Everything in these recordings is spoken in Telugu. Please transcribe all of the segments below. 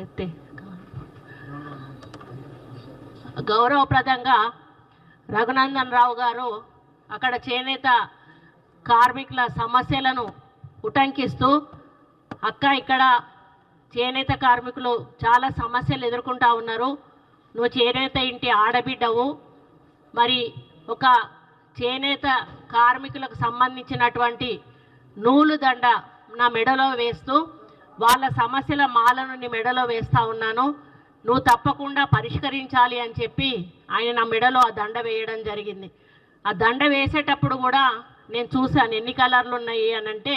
ఎత్తే గౌరవప్రదంగా రఘునందన్ రావు గారు అక్కడ చేనేత కార్మికుల సమస్యలను ఉటంకిస్తూ అక్క ఇక్కడ చేనేత కార్మికులు చాలా సమస్యలు ఎదుర్కొంటా ఉన్నారు. నువ్వు చేనేత ఇంటి ఆడబిడ్డవు. మరి ఒక చేనేత కార్మికులకు సంబంధించినటువంటి నూలు దండ నా మెడలో వేస్తూ వాళ్ళ సమస్యల మాలను నీ మెడలో వేస్తా ఉన్నాను. నువ్వు తప్పకుండా పరిష్కరించాలి అని చెప్పి ఆయన నా మెడలో ఆ దండ వేయడం జరిగింది. ఆ దండ వేసేటప్పుడు కూడా నేను చూశాను ఎన్ని కలర్లు ఉన్నాయి అని అంటే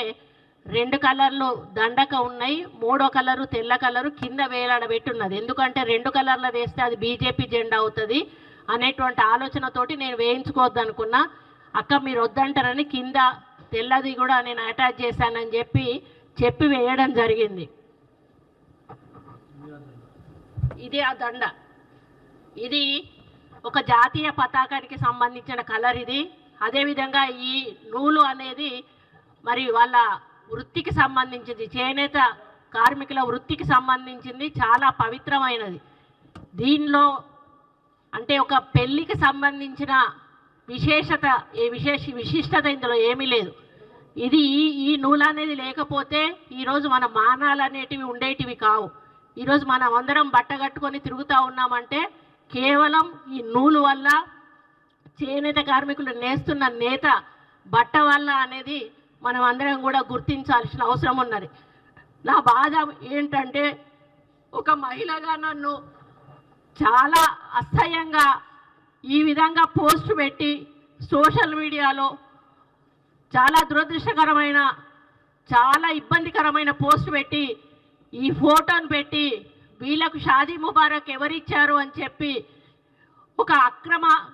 రెండు కలర్లు దండక ఉన్నాయి మూడో కలరు తెల్ల కలరు కింద వేలాడబెట్టి ఉన్నది ఎందుకంటే రెండు కలర్లు వేస్తే అది బీజేపీ జెండా అవుతుంది అనేటువంటి ఆలోచనతోటి నేను వేయించుకోవద్దు అనుకున్నా అక్క మీరు వద్దంటారని కింద తెల్లది కూడా నేను అటాచ్ చేశానని చెప్పి చెప్పి వేయడం జరిగింది. ఇది ఆ దండ. ఇది ఒక జాతీయ పతాకానికి సంబంధించిన కలర్ ఇది. అదేవిధంగా ఈ నూలు అనేది మరి వాళ్ళ వృత్తికి సంబంధించింది. చేనేత కార్మికుల వృత్తికి సంబంధించింది. చాలా పవిత్రమైనది. దీనిలో అంటే ఒక పెళ్ళికి సంబంధించిన విశేషత ఏ విశేష విశిష్టత ఇందులో ఏమీ లేదు. ఇది ఈ ఈ నూలు అనేది లేకపోతే ఈరోజు మన మానాలు అనేటివి ఉండేటివి కావు. ఈరోజు మనం అందరం బట్ట కట్టుకొని తిరుగుతూ ఉన్నామంటే కేవలం ఈ నూలు వల్ల చేనేత కార్మికులు నేస్తున్న నేత బట్ట వల్ల అనేది మనం అందరం కూడా గుర్తించాల్సిన అవసరం ఉన్నది. నా బాధ ఏంటంటే ఒక మహిళగా నన్ను చాలా అసహ్యంగా ఈ విధంగా పోస్ట్ పెట్టి సోషల్ మీడియాలో చాలా దురదృష్టకరమైన చాలా ఇబ్బందికరమైన పోస్ట్ పెట్టి ఈ ఫోటోను పెట్టి వీళ్ళకు షాదీ ముబారక్ ఎవరిచ్చారు అని చెప్పి ఒక అక్రమమైన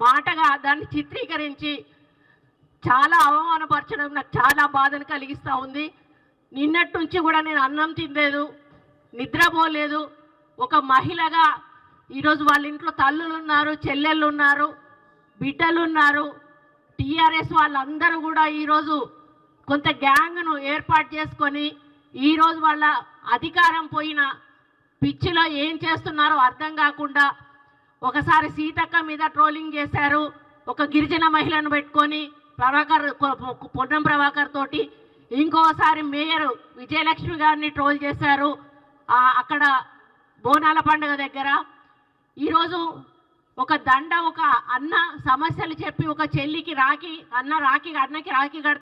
మాటగా దాన్ని చిత్రీకరించి చాలా అవమానపరచడం నాకు చాలా బాధను కలిగిస్తూ ఉంది. నిన్నటి నుంచి కూడా నేను అన్నం తినలేదు నిద్రపోలేదు ఒక మహిళగా ఈరోజు వాళ్ళ ఇంట్లో తల్లులు ఉన్నారు చెల్లెళ్ళు ఉన్నారు బిడ్డలు ఉన్నారు టీఆర్ఎస్ వాళ్ళందరూ కూడా ఈరోజు కొంత గ్యాంగ్ను ఏర్పాటు చేసుకొని ఈరోజు వాళ్ళ అధికారం పోయిన పిచ్చిలో ఏం చేస్తున్నారో అర్థం కాకుండా ఒకసారి సీతక్క మీద ట్రోలింగ్ చేశారు. ఒక గిరిజన మహిళను పెట్టుకొని ప్రభాకర్ కొ- పొన్నం ప్రభాకర్ తోటి ఇంకోసారి మేయర్ విజయలక్ష్మి గారిని ట్రోల్ చేశారు. అక్కడ బోనాల పండుగ దగ్గర. ఈరోజు ఒక దండ ఒక అన్న సమస్యలు చెప్పి ఒక చెల్లికి రాఖీ అన్న రాఖీ అన్నకి రాఖీ కడితే